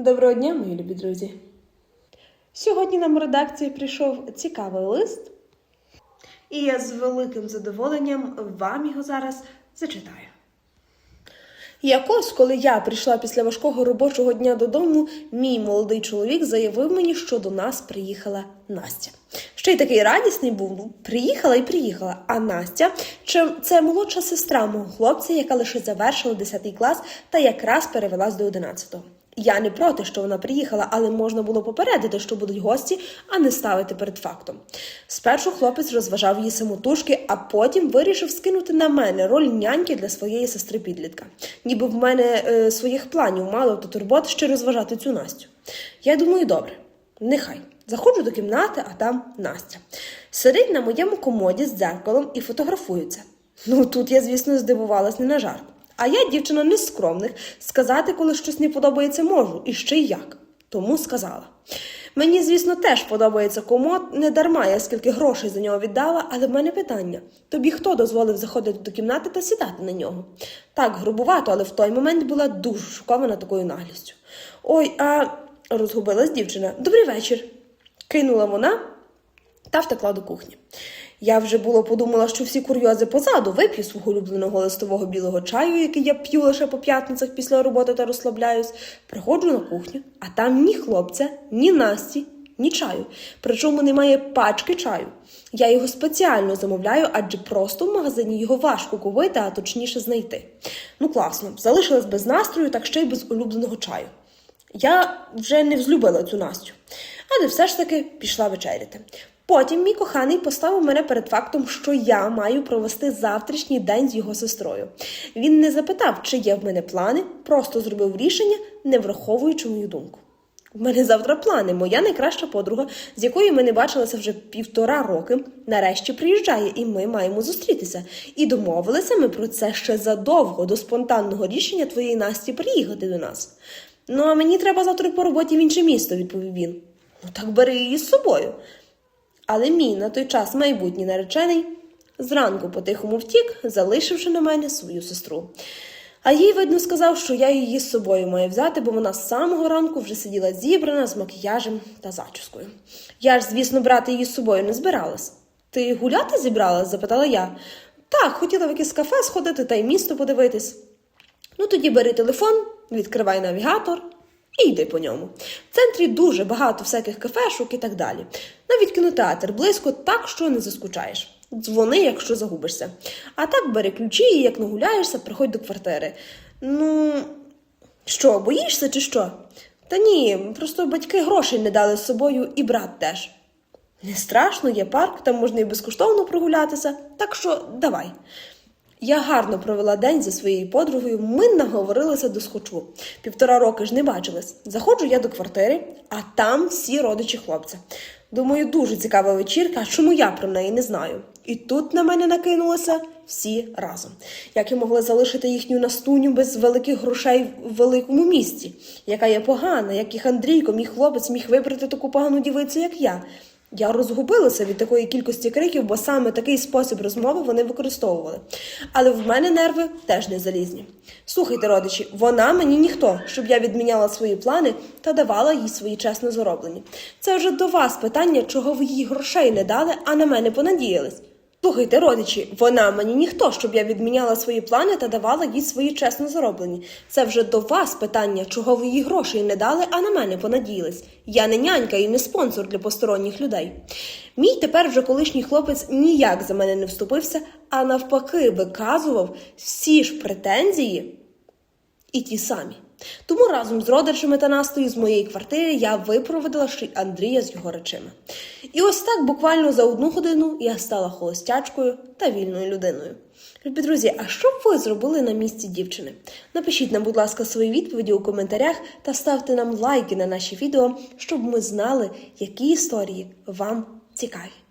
Доброго дня, мої любі друзі. Сьогодні нам в редакції прийшов цікавий лист, і я з великим задоволенням вам його зараз зачитаю. Якось, коли я прийшла після важкого робочого дня додому, мій молодий чоловік заявив мені, що до нас приїхала Настя. Ще й такий радісний був. Ну, приїхала і приїхала. А Настя це молодша сестра мого хлопця, яка лише завершила 10 клас та якраз перевелась до 11-го. Я не проти, що вона приїхала, але можна було попередити, що будуть гості, а не ставити перед фактом. Спершу хлопець розважав її самотужки, а потім вирішив скинути на мене роль няньки для своєї сестри підлітка. Ніби в мене е, своїх планів мало та турбот ще розважати цю Настю. Я думаю, добре, нехай. Заходжу до кімнати, а там Настя. Сидить на моєму комоді з дзеркалом і фотографується. Ну тут я, звісно, здивувалась не на жарт. А я, дівчина не скромних, сказати, коли щось не подобається, можу, і ще й як. Тому сказала. Мені, звісно, теж подобається комод, не дарма я скільки грошей за нього віддала, але в мене питання: тобі хто дозволив заходити до кімнати та сідати на нього? Так, грубувато, але в той момент була дуже шокована такою наглістю. Ой, а розгубилась дівчина. Добрий вечір. Кинула вона та втекла до кухні. Я вже було подумала, що всі курйози позаду вип'ю свого улюбленого листового білого чаю, який я п'ю лише по п'ятницях після роботи та розслабляюсь. Приходжу на кухню, а там ні хлопця, ні Насті, ні чаю. Причому немає пачки чаю. Я його спеціально замовляю, адже просто в магазині його важко купити, а точніше знайти. Ну класно, залишилась без настрою, так ще й без улюбленого чаю. Я вже не взлюбила цю Настю, але все ж таки пішла вечеряти. Потім мій коханий поставив мене перед фактом, що я маю провести завтрашній день з його сестрою. Він не запитав, чи є в мене плани, просто зробив рішення, не враховуючи мою думку. У мене завтра плани. Моя найкраща подруга, з якою ми не бачилися вже півтора роки, нарешті приїжджає, і ми маємо зустрітися. І домовилися ми про це ще задовго до спонтанного рішення твоєї Насті приїхати до нас. Ну, а мені треба завтра по роботі в інше місто, відповів він. Ну так бери її з собою. Але мій на той час майбутній наречений зранку по-тихому втік, залишивши на мене свою сестру. А їй, видно, сказав, що я її з собою маю взяти, бо вона з самого ранку вже сиділа зібрана з макіяжем та зачіскою. Я ж, звісно, брати її з собою не збиралась. Ти гуляти зібралась? запитала я. Так, хотіла в якесь кафе сходити та й місто подивитись. Ну тоді бери телефон, відкривай навігатор і йди по ньому. В центрі дуже багато всяких кафешок і так далі. Навіть кінотеатр близько, так що не заскучаєш. Дзвони, якщо загубишся. А так бери ключі і як нагуляєшся, приходь до квартири. Ну, що, боїшся чи що? Та ні, просто батьки грошей не дали з собою і брат теж. Не страшно, є парк, там можна і безкоштовно прогулятися, так що давай. Я гарно провела день зі своєю подругою, ми наговорилися до схочу. Півтора роки ж не бачились. Заходжу я до квартири, а там всі родичі хлопця. Думаю, дуже цікава вечірка, чому я про неї не знаю. І тут на мене накинулися всі разом. Як я могла залишити їхню настуню без великих грошей в великому місті, яка є погана, як їх Андрійко, мій хлопець міг вибрати таку погану дівицю, як я. Я розгубилася від такої кількості криків, бо саме такий спосіб розмови вони використовували. Але в мене нерви теж не залізні. Слухайте, родичі, вона мені ніхто, щоб я відміняла свої плани та давала їй свої чесно зароблені. Це вже до вас питання, чого ви їй грошей не дали, а на мене понадіялись. Слухайте, родичі, вона мені ніхто, щоб я відміняла свої плани та давала їй свої чесно зароблені. Це вже до вас питання, чого ви їй грошей не дали, а на мене понадіялись. Я не нянька і не спонсор для посторонніх людей. Мій тепер вже колишній хлопець ніяк за мене не вступився, а навпаки виказував всі ж претензії і ті самі. Тому разом з родичами та Настою з моєї квартири я випроводила ще Андрія з його речами. І ось так буквально за одну годину я стала холостячкою та вільною людиною. Любі друзі, а що б ви зробили на місці дівчини? Напишіть нам, будь ласка, свої відповіді у коментарях та ставте нам лайки на наші відео, щоб ми знали, які історії вам цікаві.